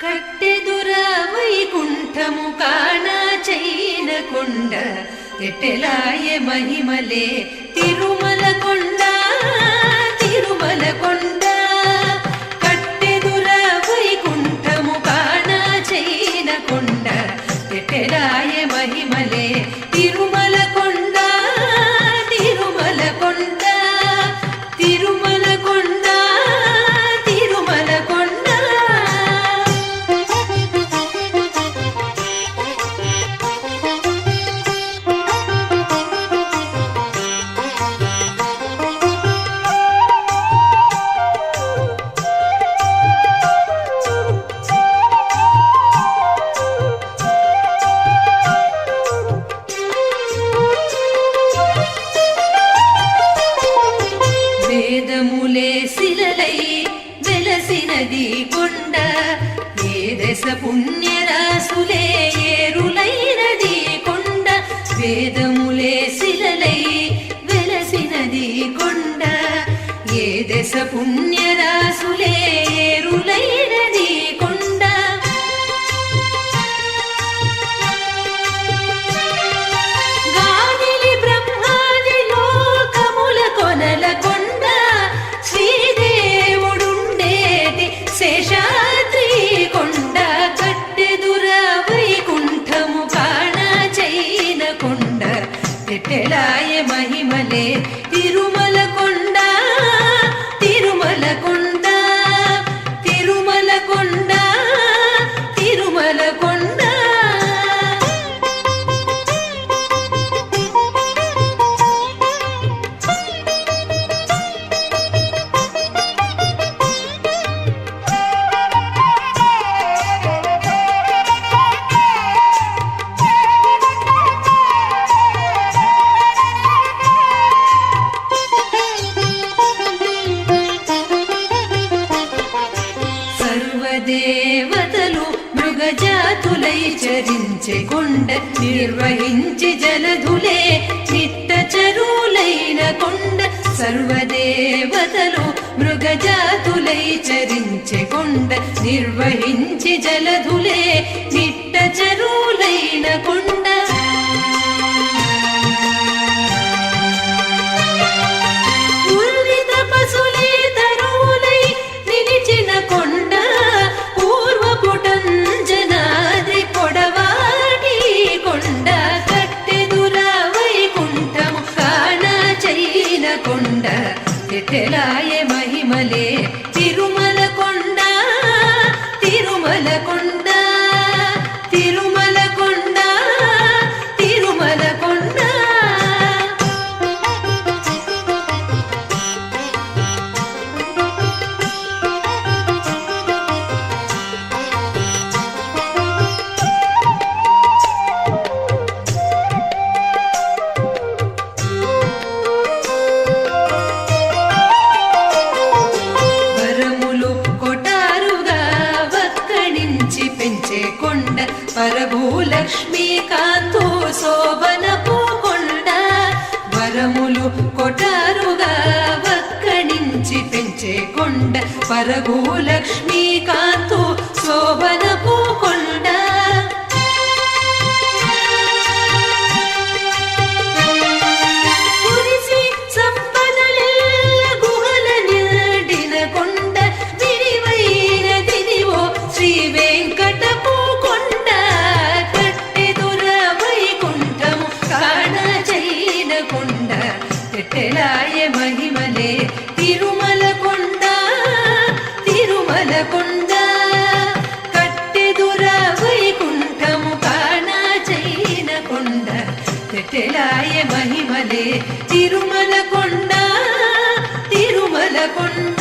కట్టెదుర వైకుంఠము కానా చైన కొండ ఎట్టెలాయ మహిమలే తిరుమల కొండ తిరుమల కొండ. కట్టెదుర వైకుంఠము కానా చైన కొండ ఎట్టెలాయ మహిమలే వేదములే శిలలై వెలసినది కొండ ఏ దశ పుణ్యరాసులే ఏరులైనది కొండ వేదములే శిలలై వెలసినది కొండ ఏ దశ పుణ్యరా చరించే నిర్వహించి జలధులే చిత్త చరువులైన కొండ సర్వదేవతలు మృగజాతులై చరించే కొండ నిర్వహించి జలధులే చిట్ట చరువులైన కొండ కొండ ఎటెలాయ మహిమలే చిరు కొండ పరభూలక్ష్మీ కాంతో శోభన కొండ వరములు కొటారుగా వక్కడించి పెంచే కొండ. పరభూలక్ష్మీ కాంతో శోభన తెలాయ మహిమలే తిరుమల కొండ తిరుమల కొండ